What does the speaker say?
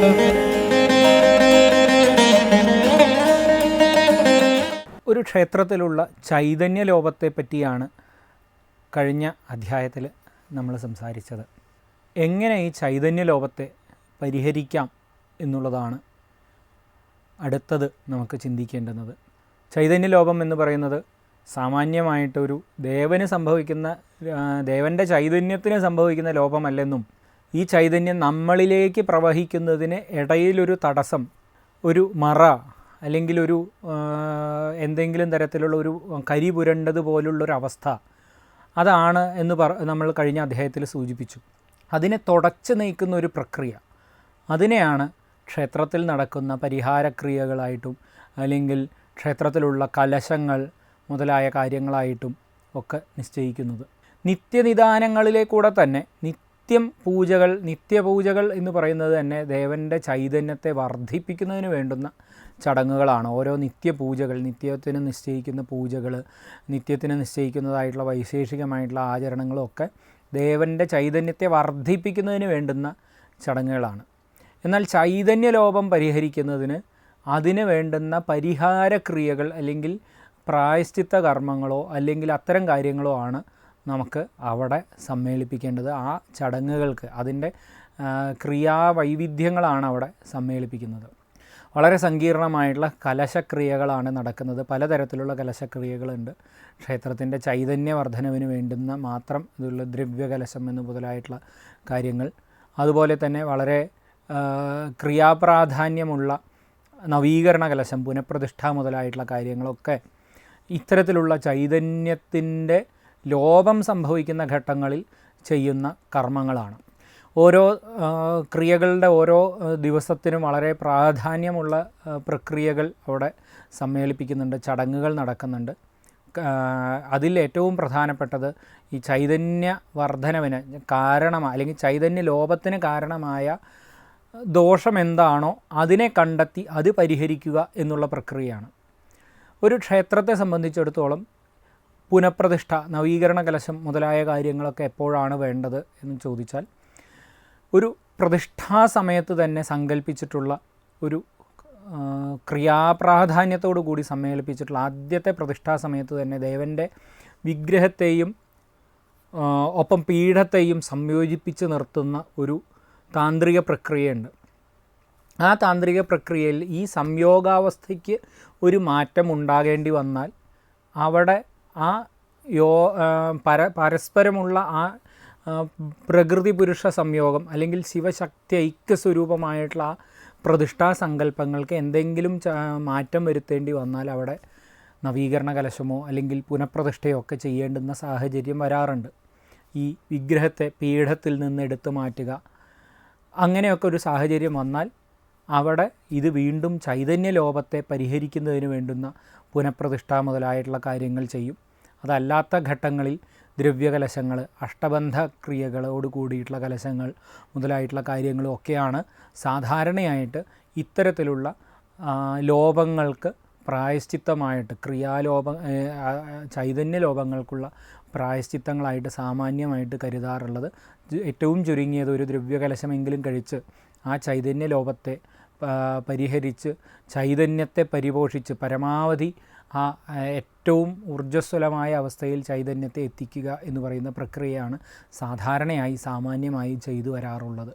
ഒരു ക്ഷേത്രത്തിലുള്ള ചൈതന്യ ലോപത്തെ പറ്റിയാണ് കഴിഞ്ഞ അധ്യായത്തിൽ നമ്മൾ സംസാരിച്ചത്. എങ്ങനെ ഈ ചൈതന്യ ലോപത്തെ പരിഹരിക്കാം എന്നുള്ളതാണ് അടുത്തത് നമുക്ക് ചിന്തിക്കേണ്ടുന്നത്. ചൈതന്യ ലോപം എന്ന് പറയുന്നത് സാമാന്യമായിട്ടൊരു ദേവന് സംഭവിക്കുന്ന ദേവന്റെ ചൈതന്യത്തിന് സംഭവിക്കുന്ന ലോപമല്ലെന്നും ഈ ചൈതന്യം നമ്മളിലേക്ക് പ്രവഹിക്കുന്നതിന് ഇടയിലൊരു തടസ്സം ഒരു മറ അല്ലെങ്കിൽ ഒരു എന്തെങ്കിലും തരത്തിലുള്ള ഒരു കരി പുരണ്ടത് പോലുള്ളൊരവസ്ഥ അതാണ് എന്ന് പറ നമ്മൾ കഴിഞ്ഞ അദ്ദേഹത്തിൽ സൂചിപ്പിച്ചു. അതിനെ തുടച്ചു നീക്കുന്ന ഒരു പ്രക്രിയ. അതിനെയാണ് ക്ഷേത്രത്തിൽ നടക്കുന്ന പരിഹാരക്രിയകളായിട്ടും അല്ലെങ്കിൽ ക്ഷേത്രത്തിലുള്ള കലശങ്ങൾ മുതലായ കാര്യങ്ങളായിട്ടും ഒക്കെ നിശ്ചയിക്കുന്നത്. നിത്യനിദാനങ്ങളിലെ കൂടെ തന്നെ നിത്യം പൂജകൾ നിത്യപൂജകൾ എന്ന് പറയുന്നത് തന്നെ ദേവന്റെ ചൈതന്യത്തെ വർദ്ധിപ്പിക്കുന്നതിന് വേണ്ടുന്ന ചടങ്ങുകളാണ്. ഓരോ നിത്യപൂജകൾ നിത്യത്തിന് നിശ്ചയിക്കുന്ന പൂജകൾ നിത്യത്തിന് നിശ്ചയിക്കുന്നതായിട്ടുള്ള വൈശേഷികമായിട്ടുള്ള ആചരണങ്ങളൊക്കെ ദേവന്റെ ചൈതന്യത്തെ വർദ്ധിപ്പിക്കുന്നതിന് വേണ്ടുന്ന ചടങ്ങുകളാണ്. എന്നാൽ ചൈതന്യലോപം പരിഹരിക്കുന്നതിന് അതിന് വേണ്ടുന്ന പരിഹാരക്രിയകൾ അല്ലെങ്കിൽ പ്രായശ്ചിത്ത കർമ്മങ്ങളോ അല്ലെങ്കിൽ അത്തരം കാര്യങ്ങളോ ആണ് നമുക്ക് അവിടെ സമ്മേളിപ്പിക്കേണ്ടത് ആ ചടങ്ങുകൾക്ക് അതിന്റെ ക്രിയാവൈവിധ്യങ്ങളാണ് അവിടെ സമ്മേളിപ്പിക്കുന്നത്. വളരെ സങ്കീർണമായിട്ടുള്ള കലശക്രിയകളാണ് നടക്കുന്നത്. പലതരത്തിലുള്ള കലശക്രിയകളുണ്ട്. ക്ഷേത്രത്തിന്റെ ചൈതന്യവർദ്ധനവിന് വേണ്ടുന്ന മാത്രം ഇതുള്ള ദ്രവ്യകലശം എന്ന് മുതലായിട്ടുള്ള കാര്യങ്ങൾ. അതുപോലെ തന്നെ വളരെ ക്രിയാപ്രാധാന്യമുള്ള നവീകരണ കലശം പുനഃപ്രതിഷ്ഠ മുതലായിട്ടുള്ള കാര്യങ്ങളൊക്കെ ഇത്തരത്തിലുള്ള ചൈതന്യത്തിന്റെ ലോപം സംഭവിക്കുന്ന ഘട്ടങ്ങളിൽ ചെയ്യുന്ന കർമ്മങ്ങളാണ്. ഓരോ ക്രിയകളുടെ ഓരോ ദിവസത്തിനും വളരെ പ്രാധാന്യമുള്ള പ്രക്രിയകൾ അവിടെ സമ്മേളിപ്പിക്കുന്നുണ്ട് ചടങ്ങുകൾ നടക്കുന്നുണ്ട്. അതിൽ ഏറ്റവും പ്രധാനപ്പെട്ടത് ഈ ചൈതന്യ വർധനവിന് കാരണമായ അല്ലെങ്കിൽ ചൈതന്യ ലോപത്തിന് കാരണമായ ദോഷം എന്താണോ അതിനെ കണ്ടെത്തി അത് പരിഹരിക്കുക എന്നുള്ള പ്രക്രിയയാണ്. ഒരു ക്ഷേത്രത്തെ സംബന്ധിച്ചിടത്തോളം പുനഃപ്രതിഷ്ഠ നവീകരണ കലശം മുതലായ കാര്യങ്ങളൊക്കെ എപ്പോഴാണ് വേണ്ടത് എന്ന് ചോദിച്ചാൽ ഒരു പ്രതിഷ്ഠാ സമയത്ത് തന്നെ സങ്കല്പിച്ചിട്ടുള്ള ഒരു ക്രിയാപ്രാധാന്യത്തോടു കൂടി സമ്മേളിപ്പിച്ചിട്ടുള്ള ആദ്യത്തെ പ്രതിഷ്ഠാ സമയത്ത് തന്നെ ദേവന്റെ വിഗ്രഹത്തെയും ഒപ്പം പീഠത്തെയും സംയോജിപ്പിച്ച് നിർത്തുന്ന ഒരു താന്ത്രിക പ്രക്രിയയുണ്ട്. ആ താന്ത്രിക പ്രക്രിയയിൽ ഈ സംയോഗാവസ്ഥയ്ക്ക് ഒരു മാറ്റം ഉണ്ടാകേണ്ടി വന്നാൽ അവിടെ ആ യോ പര പരസ്പരമുള്ള ആ പ്രകൃതി പുരുഷ സംയോഗം അല്ലെങ്കിൽ ശിവശക്തി ഐക്യ സ്വരൂപമായിട്ടുള്ള ആ പ്രതിഷ്ഠാ സങ്കല്പങ്ങൾക്ക് എന്തെങ്കിലും മാറ്റം വരുത്തേണ്ടി വന്നാൽ അവിടെ നവീകരണ കലശമോ അല്ലെങ്കിൽ പുനഃപ്രതിഷ്ഠയോ ഒക്കെ ചെയ്യേണ്ടുന്ന സാഹചര്യം വരാറുണ്ട്. ഈ വിഗ്രഹത്തെ പീഠത്തിൽ നിന്ന് എടുത്തു മാറ്റുക അങ്ങനെയൊക്കെ ഒരു സാഹചര്യം വന്നാൽ അവിടെ ഇത് വീണ്ടും ചൈതന്യ ലോപത്തെ പരിഹരിക്കുന്നതിന് വേണ്ടുന്ന പുനഃപ്രതിഷ്ഠ മുതലായിട്ടുള്ള കാര്യങ്ങൾ ചെയ്യും. അതല്ലാത്ത ഘട്ടങ്ങളിൽ ദ്രവ്യകലശങ്ങൾ അഷ്ടബന്ധ ക്രിയകളോട് കൂടിയിട്ടുള്ള കലശങ്ങൾ മുതലായിട്ടുള്ള കാര്യങ്ങളും ഒക്കെയാണ് സാധാരണയായിട്ട് ഇത്തരത്തിലുള്ള ലോപങ്ങൾക്ക് പ്രായശ്ചിത്തമായിട്ട് ക്രിയാലോപ ഏ, ആ, ആ, ചൈതന്യ ലോപങ്ങൾക്കുള്ള പ്രായശ്ചിത്തങ്ങളായിട്ട് സാമാന്യമായിട്ട് കരുതാറുള്ളത്. ഏറ്റവും ചുരുങ്ങിയത് ഒരു ദ്രവ്യകലശമെങ്കിലും കഴിച്ച് ആ ചൈതന്യ ലോപത്തെ പരിഹരിച്ച് ചൈതന്യത്തെ പരിപോഷിച്ച് പരമാവധി ആ ഏറ്റവും ഊർജസ്വലമായ അവസ്ഥയിൽ ചൈതന്യത്തെ എത്തിക്കുക എന്ന് പറയുന്ന പ്രക്രിയയാണ് സാധാരണയായി സാമാന്യമായി ചെയ്തു വരാറുള്ളത്.